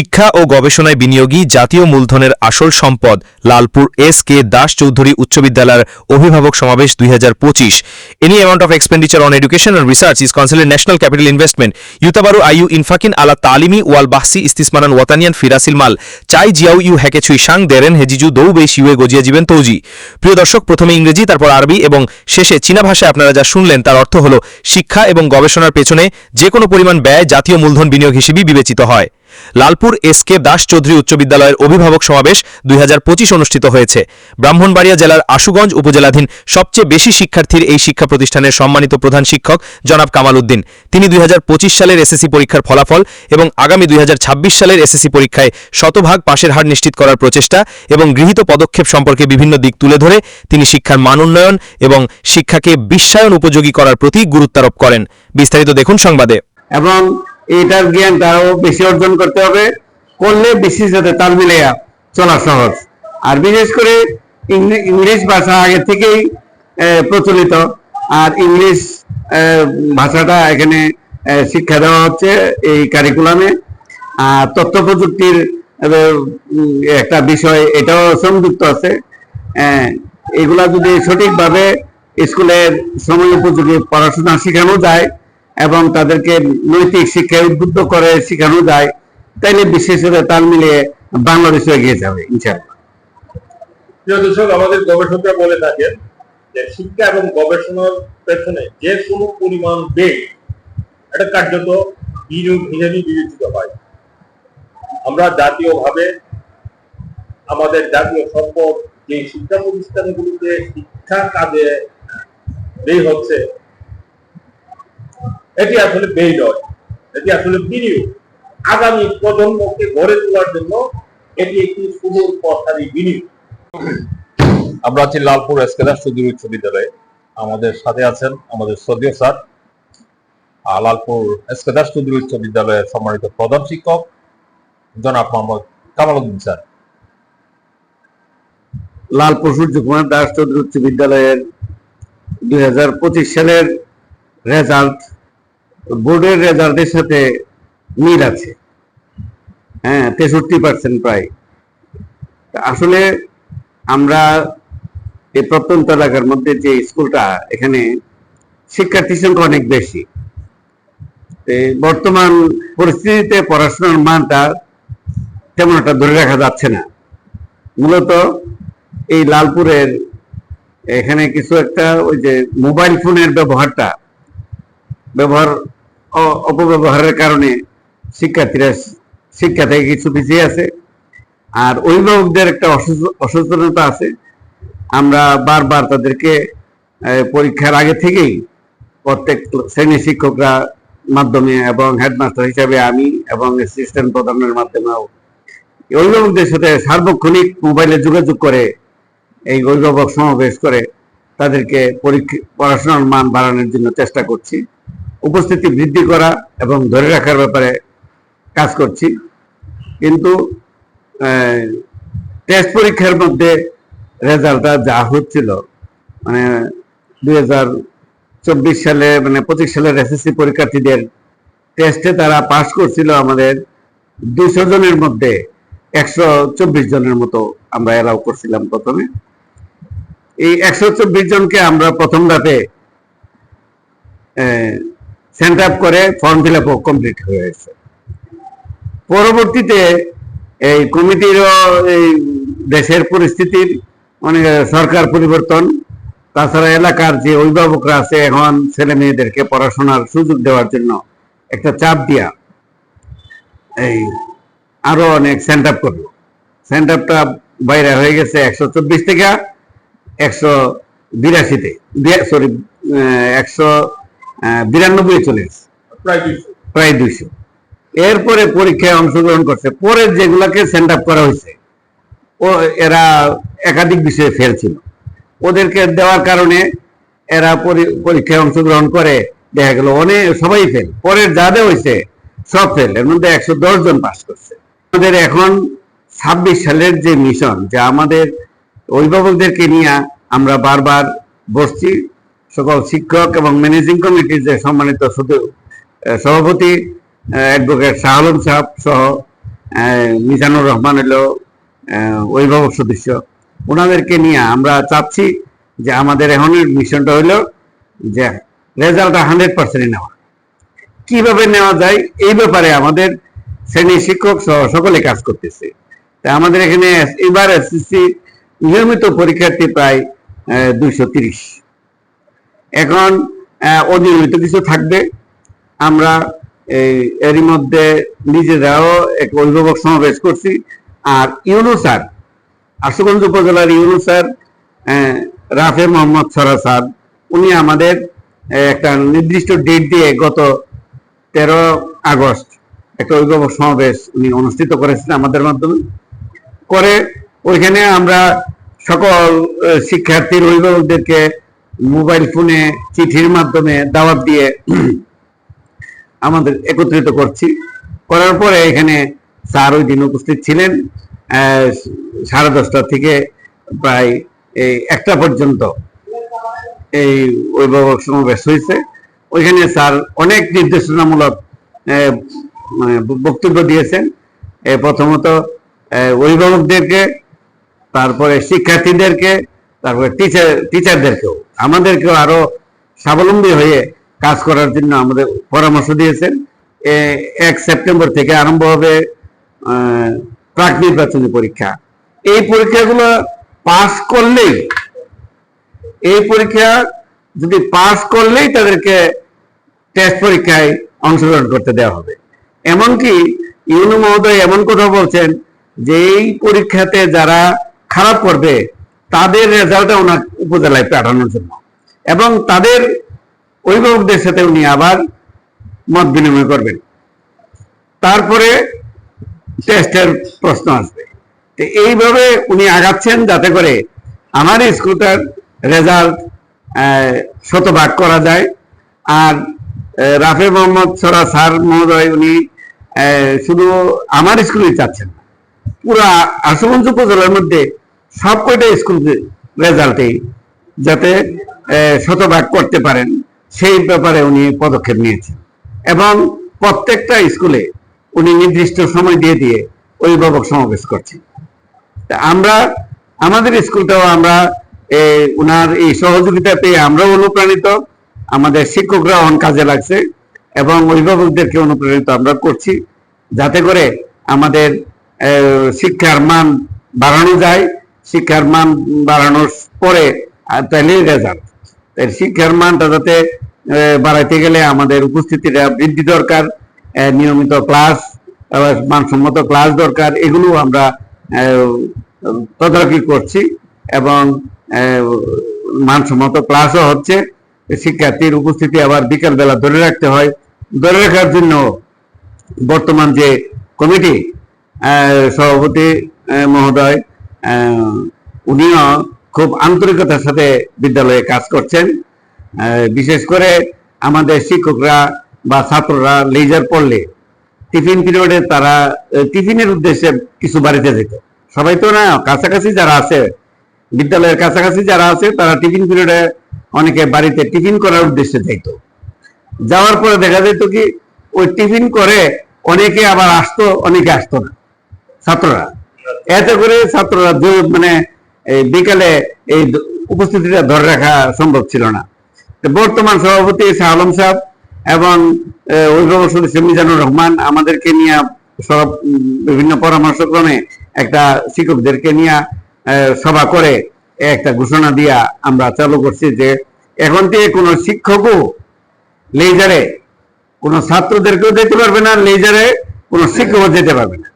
শিক্ষা ও গবেষণায় বিনিয়োগী জাতীয় মূলধনের আসল সম্পদ লালপুর এস কে দাস চৌধুরী উচ্চ বিদ্যালয়ের অভিভাবক সমাবেশ দুই হাজার পঁচিশ। Any amount of expenditure on education and research is consider national capital investment ইউতাবারু আইউ ইনফাকিন আলা তালিমি ওয়াল বাহসি ইস্তিসমানান ওয়াতানিয়ান ফিরাসিল মাল। চাই জিয়াউ ইউ হ্যাকে ছুই সাং দেরেন হেজিজু দৌ বেশ ইউয়ে গজিয়া জীবেন তৌজি। প্রিয় দর্শক, প্রথমে ইংরেজি, তারপর আরবি এবং শেষে চীনা ভাষায় আপনারা যা শুনলেন তার অর্থ হল শিক্ষা এবং গবেষণার পেছনে যে কোনো পরিমাণ ব্যয় জাতীয় মূলধন বিনিয়োগ হিসেবেই বিবেচিত হয়। লালপুর এস কে দাস চৌধুরী উচ্চ বিদ্যালয়ের অভিভাবক সমাবেশ দুই হাজার পঁচিশ অনুষ্ঠিত হয়েছে। ব্রাহ্মণবাড়িয়া জেলার আশুগঞ্জ উপজেলাধীন সবচেয়ে বেশি শিক্ষার্থীর এই শিক্ষা প্রতিষ্ঠানের সম্মানিত প্রধান শিক্ষক জনাব কামাল উদ্দিন। তিনি দুই হাজার পঁচিশ সালের এসএসসি পরীক্ষার ফলাফল এবং আগামী দুই হাজার ছাব্বিশ সালের এসএসসি পরীক্ষায় শতভাগ পাশের হার নিশ্চিত করার প্রচেষ্টা এবং গৃহীত পদক্ষেপ সম্পর্কে বিভিন্ন দিক তুলে ধরে তিনি শিক্ষার মান উন্নয়ন এবং শিক্ষাকে বিশ্বায়ন উপযোগী করার প্রতি গুরুত্বারোপ করেন। বিস্তারিত দেখুন সংবাদে। এবং এটার জ্ঞানটা আরও বেশি অর্জন করতে হবে। করলে বেশি সাথে তাল মিলাইয়া চলা সহজ। আর বিশেষ করে ইংলি- ইংলিশ ভাষা আগে থেকেই প্রচলিত। আর ইংলিশ ভাষাটা এখানে শিক্ষা দেওয়া হচ্ছে এই কারিকুলামে আর তথ্য প্রযুক্তির একটা বিষয়, এটাও সংযুক্ত আছে। এগুলা যদি সঠিকভাবে স্কুলের সময় উপযোগী পড়াশোনা শেখানো যায় এবং তাদেরকে নৈতিক শিক্ষায় উদ্বুদ্ধ করে শেখানো যায়, তাইলে বিশেষভাবে তাল মিলিয়ে বাংলাদেশ এগিয়ে যাবে, ইনশাআল্লাহ। আমাদের গবেষকরা বলে থাকেন যে শিক্ষা এবং গবেষণার পেছনে যে কোনো পরিমাণ ব্যয় এটা কার্যত বিনিয়োগ হিসেবে বিবেচিত হয়। আমরা জাতীয়ভাবে আমাদের জাতীয় সম্পদ যে শিক্ষা প্রতিষ্ঠানগুলিতে শিক্ষা কাজে ব্যয় হচ্ছে এটি আসলে ব্যয় নয় এটি আসলে বিনিয়োগ আগামী প্রজন্মকে গড়ে তোলার জন্য এটি একটি সুদূর পথারি বিনিয়োগ আমরা আছি লালপুর এসকেদার সুদূর উচ্চ বিদ্যালয়ে। আমাদের সাথে আছেন আমাদের সদীয় স্যার লালপুর এসকেদার সুদূর উচ্চ বিদ্যালয়ের সম্মানিত প্রধান শিক্ষক জনাব মোহাম্মদ কামাল উদ্দিন স্যার। লালপুর সূর্য কুমার দাস চৌধুরী উচ্চ বিদ্যালয়ের দুই হাজার পঁচিশ সালের রেজাল্ট বোর্ডের রেজাল্টের সাথে মিল আছে। হ্যাঁ তেষট্টি পার্সেন্ট প্রায়। আসলে আমরা এই প্রত্যন্ত এলাকার মধ্যে যে স্কুলটা, এখানে শিক্ষার্থীর সংখ্যা অনেক বেশি। বর্তমান পরিস্থিতিতে পড়াশোনার মানটা তেমন একটা ধরে রাখা যাচ্ছে না। মূলত এই লালপুরের এখানে কিছু একটা ওই যে মোবাইল ফোনের ব্যবহারটা ব্যবহার অপব্যবহারের কারণে শিক্ষার্থীরা শিক্ষা থেকে কিছু পিছিয়ে আছে। আর অভিভাবকদের একটা অসচেতনতা আছে। আমরা বারবার তাদেরকে পরীক্ষার আগে থেকেই প্রত্যেক শ্রেণি শিক্ষকরা মাধ্যমে এবং হেডমাস্টার হিসাবে আমি এবং অ্যাসিস্ট্যান্ট প্রধানের মাধ্যমেও অভিভাবকদের সাথে সার্বক্ষণিক মোবাইলে যোগাযোগ করে এই অভিভাবক সমাবেশ করে তাদেরকে পরীক্ষা, পড়াশোনার মান বাড়ানোর জন্য চেষ্টা করছি। উপস্থিতি বৃদ্ধি করা এবং ধরে রাখার ব্যাপারে কাজ করছি। কিন্তু টেস্ট পরীক্ষার মধ্যে রেজাল্টটা যা হচ্ছিল মানে দুই চব্বিশ সালে মানে পঁচিশ সালের এসএসসি পরীক্ষার্থীদের টেস্টে তারা পাশ করছিল আমাদের দুশো জনের মধ্যে একশো চব্বিশ জনের মতো আমরা এলাও করছিলাম প্রথমে। এই একশো চব্বিশ জনকে আমরা প্রথম ধাপে সেন্ট আপ করে ফর্ম ফিল আপ কমপ্লিট হয়েছে পরবর্তীতে এই কমিটিরও এই দেশের পরিস্থিতির অনেক সরকার পরিবর্তন, তাছাড়া এলাকার যে অভিভাবকরা আছে, এখন ছেলে মেয়েদেরকে পড়াশোনার সুযোগ দেওয়ার জন্য একটা চাপ দিয়া এই আরও অনেক সেন্ট আপ করল। সেন্ট আপটা বাইরে হয়ে গেছে একশো চব্বিশ থেকে একশো বিরাশিতে। সরি একশো বিরানব্বই চলে গেছে। প্রায় দুইশো। এরপরে পরীক্ষায় অংশগ্রহণ করছে। পরে যেগুলাকে সেন্ড আপ করা হয়েছে ও এরা একাধিক বিষয়ে ফেল ছিল। ওদেরকে দেওয়ার কারণে এরা পরি- পরীক্ষায় অংশগ্রহণ করে দেখা গেল অনেক সবাই ফেল পরে যা দেওয়া হয়েছে সব ফেল এর মধ্যে একশো দশ জন পাস করছে। আমাদের এখন ছাব্বিশ সালের যে মিশন যে আমাদের অভিভাবকদেরকে নিয়ে আমরা বারবার বসছি। সকল শিক্ষক এবং ম্যানেজিং কমিটির যে সম্মানিত সভাপতি অ্যাডভোকেট শাহ আলম সাহেব সহ মিজানুর রহমান আহ, অভিভাবক সদস্য। ওনাদেরকে নিয়ে আমরা চাচ্ছি যে আমাদের এখনের মিশনটা হলো যে রেজাল্টটা হান্ড্রেড পার্সেন্ট নেওয়া। কীভাবে নেওয়া যায়? এই ব্যাপারে আমাদের শ্রেণি শিক্ষক সহ সকলে কাজ করতেছে। তা আমাদের এখানে এবার এসএসসি নিয়মিত পরীক্ষার্থী প্রায় দুইশো তিরিশ। এখন অনিয়মিত কিছু থাকবে। আমরা এই, এরই মধ্যে নিজেরাও এক অভিভাবক সমাবেশ করছি। আর ইউনু স্যার, আশুগঞ্জ উপজেলার ইউনু স্যার রাফে মোহাম্মদ সরা স্যার, উনি আমাদের একটা নির্দিষ্ট ডেট দিয়ে গত তেরো আগস্ট একটা অভিভাবক সমাবেশ উনি অনুষ্ঠিত করেছেন আমাদের মাধ্যমে। করে ওইখানে আমরা সকল শিক্ষার্থীর অভিভাবকদেরকে মোবাইল ফোনে চিঠির মাধ্যমে দাওয়াত দিয়ে আমাদের একত্রিত করছি। করার পরে এখানে স্যার ওই দিন উপস্থিত ছিলেন সাড়ে দশটা থেকে প্রায় এই একটা পর্যন্ত এই অভিভাবক সমাবেশ হয়েছে। ওইখানে স্যার অনেক নির্দেশনামূলক মানে বক্তব্য দিয়েছেন। প্রথমত অভিভাবকদেরকে, তারপরে শিক্ষার্থীদেরকে তারপরে টিচার টিচারদেরকেও আমাদেরকেও আরও স্বাবলম্বী হয়ে কাজ করার জন্য আমাদের পরামর্শ দিয়েছেন। এক সেপ্টেম্বর থেকে আরম্ভ হবে প্রাক নির্বাচনী পরীক্ষা। এই পরীক্ষাগুলো পাস করলেই, এই পরীক্ষা যদি পাস করলেই তাদেরকে টেস্ট পরীক্ষায় অংশগ্রহণ করতে দেওয়া হবে। এমনকি ইউনু মহোদয় এমন কথা বলছেন যে এই পরীক্ষাতে যারা খারাপ করবে তাদের রেজাল্টে ওনার উপজেলায় পাঠানোর জন্য। এবং তাদের অভিভাবকদের সাথে উনি আবার মত বিনিময় করবেন। তারপরে টেস্টের প্রশ্ন আসবে। তো এইভাবে উনি আগাচ্ছেন যাতে করে আমার স্কুলটার রেজাল্ট শতভাগ করা যায়। আর রাফে মোহাম্মদ সরা স্যার মহোদয় উনি শুধু আমার স্কুলেই চাচ্ছেন। পুরা আশুগঞ্জ উপজেলার মধ্যে সব কয়টা স্কুল রেজাল্টেই যাতে শতভাগ করতে পারেন। সেই ব্যাপারে উনি পদক্ষেপ নিয়েছেন। এবং প্রত্যেকটা স্কুলে উনি নির্দিষ্ট সময় দিয়ে দিয়ে অভিভাবক সমাবেশ করছেন। আমরা আমাদের স্কুলটাও আমরা এ, উনার এই সহযোগিতা পেয়ে আমরাও অনুপ্রাণিত। আমাদের শিক্ষকরা অন কাজে লাগছে এবং অভিভাবকদেরকে অনুপ্রাণিত আমরা করছি। যাতে করে আমাদের শিক্ষার মান বাড়ানো যায়। শিক্ষার মান বাড়ানোর পরে তাহলে রেজাল্ট তাই শিক্ষার মানটা যাতে বাড়াইতে গেলে আমাদের উপস্থিতিটা বৃদ্ধি দরকার নিয়মিত ক্লাস মানসম্মত ক্লাস দরকার এগুলো আমরা তদারকি করছি এবং মানসম্মত ক্লাসও হচ্ছে। শিক্ষার্থীর উপস্থিতি আবার বিকাল বেলা ধরে রাখতে হয়। ধরে রাখার জন্য বর্তমান যে কমিটি সভাপতি মহোদয় উনিও খুব আন্তরিকতার সাথে বিদ্যালয়ে কাজ করছেন। বিশেষ করে আমাদের শিক্ষকরা বা ছাত্ররা লেজার পড়লে টিফিন পিরিয়ডে তারা টিফিনের উদ্দেশ্যে কিছু বাড়িতে যেত। সবাই তো না, কাছাকাছি যারা আছে, বিদ্যালয়ের কাছাকাছি যারা আছে, তারা টিফিন পিরিয়ডে অনেকে বাড়িতে টিফিন করার উদ্দেশ্যে যাইত। যাওয়ার পরে দেখা যেত কি, ওই টিফিন করে অনেকে আবার আসতো, অনেকে আসতো না। ছাত্ররা। এতে করে ছাত্ররা মানে এই বিকালে এই উপস্থিতিটা ধরে রাখা সম্ভব ছিল না। বর্তমান সভাপতি শাহ আলম সাহেব এবং অভিভাবক সদস্য মিজানুর রহমান আমাদেরকে নিয়ে সব, বিভিন্ন পরামর্শক্রমে একটা শিক্ষকদেরকে নিয়ে সভা করে একটা ঘোষণা দিয়া আমরা চালু করছি যে এখন থেকে কোনো শিক্ষকও লেজারে কোনো ছাত্রদেরকেও যেতে পারবে না, লেজারে কোনো শিক্ষকও যেতে পারবে না।